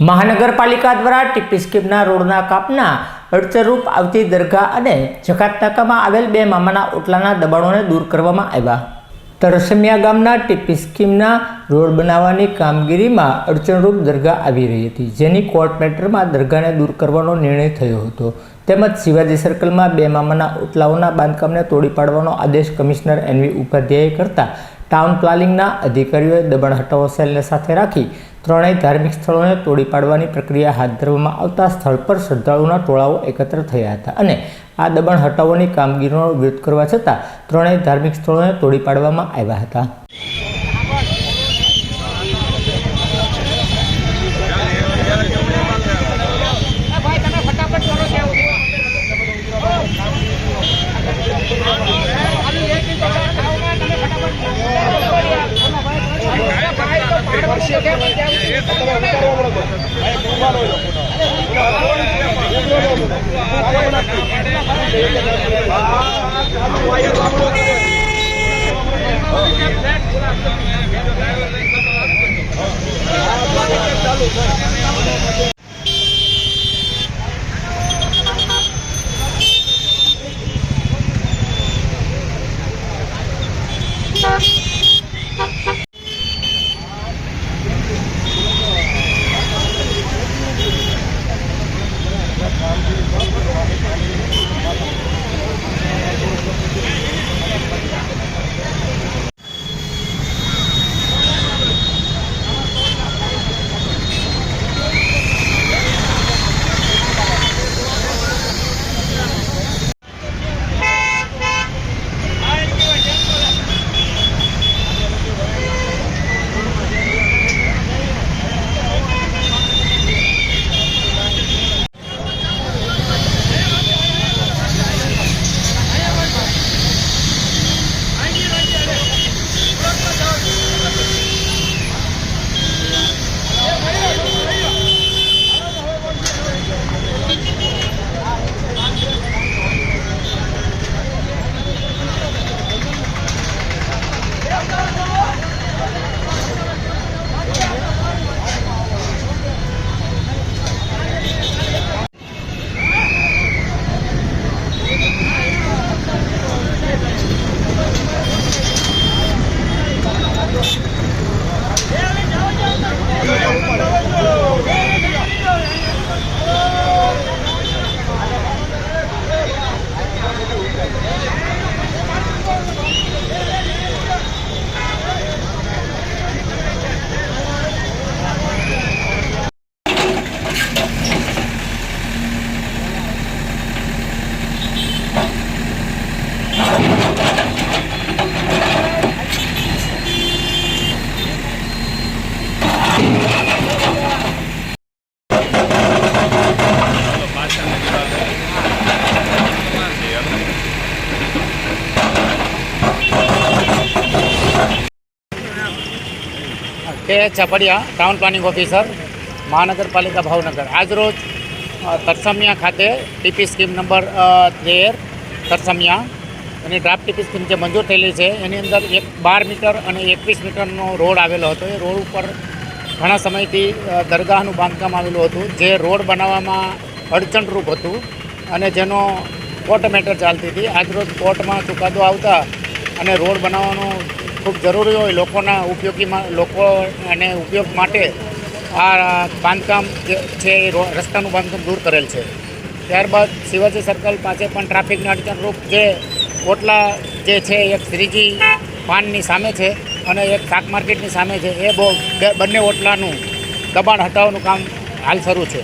મહાનગરપાલિકા દ્વારા ટીપી સ્કીમના રોડના કાપના અડચણરૂપ આવતી દરગાહ અને જકાત નાકામાં આવેલ બે મામાના ઓટલાના દબાણોને દૂર કરવામાં આવ્યા. તરસમિયા ગામના ટીપી સ્કીમના રોડ બનાવવાની કામગીરીમાં અડચણરૂપ દરગાહ આવી રહી હતી, જેની કોર્ટ મેટરમાં દરગાહને દૂર કરવાનો નિર્ણય થયો હતો. તેમજ શિવાજી સર્કલમાં બે મામાના ઓટલાઓના બાંધકામને તોડી પાડવાનો આદેશ કમિશનર એનવી ઉપાધ્યાયે કરતા ટાઉન પ્લાનિંગના અધિકારીઓએ દબાણ હટાવો સેલને સાથે રાખી ત્રણેય ધાર્મિક સ્થળોને તોડી પાડવાની પ્રક્રિયા હાથ ધરવામાં આવતા સ્થળ પર શ્રદ્ધાળુના ટોળાઓ એકત્ર થયા હતા. અને આ દબાણ હટાવવાની કામગીરીનો વિરોધ કરવા છતાં ત્રણેય ધાર્મિક સ્થળોને તોડી પાડવામાં આવ્યા હતા. ああ、ありがとうございます。કે ચપડિયા ટાઉન પ્લાનિંગ ઓફિસર મહાનગરપાલિકા ભાવનગર. આજરોજ તરસમિયા ખાતે ટીપી સ્કીમ નંબર તેર, તરસમિયા અને ડ્રાફ્ટ ટીપી સ્કીમ જે મંજૂર થયેલી છે, એની અંદર એક બાર મીટર અને એકવીસ મીટરનો રોડ આવેલો હતો. એ રોડ ઉપર ઘણા સમયથી દરગાહનું બાંધકામ આવેલું હતું, જે રોડ બનાવવામાં અડચણરૂપ હતું અને જેનો કોર્ટ મેટર ચાલતી હતી. આજરોજ કોર્ટમાં ચુકાદો આવતા અને રોડ બનાવવાનો ખૂબ જરૂરી હોય લોકોના ઉપયોગીમાં, લોકો અને ઉપયોગ માટે આ બાંધકામ છે એ રસ્તાનું બાંધકામ દૂર કરેલ છે. ત્યારબાદ શિવાજી સર્કલ પાસે પણ ટ્રાફિકના અડચણરૂપ જે ઓટલા જે છે, એક શ્રીજી પાનની સામે છે અને એક શાક માર્કેટની સામે છે, એ બહુ બંને ઓટલાનું દબાણ હટાવવાનું કામ હાલ શરૂ છે.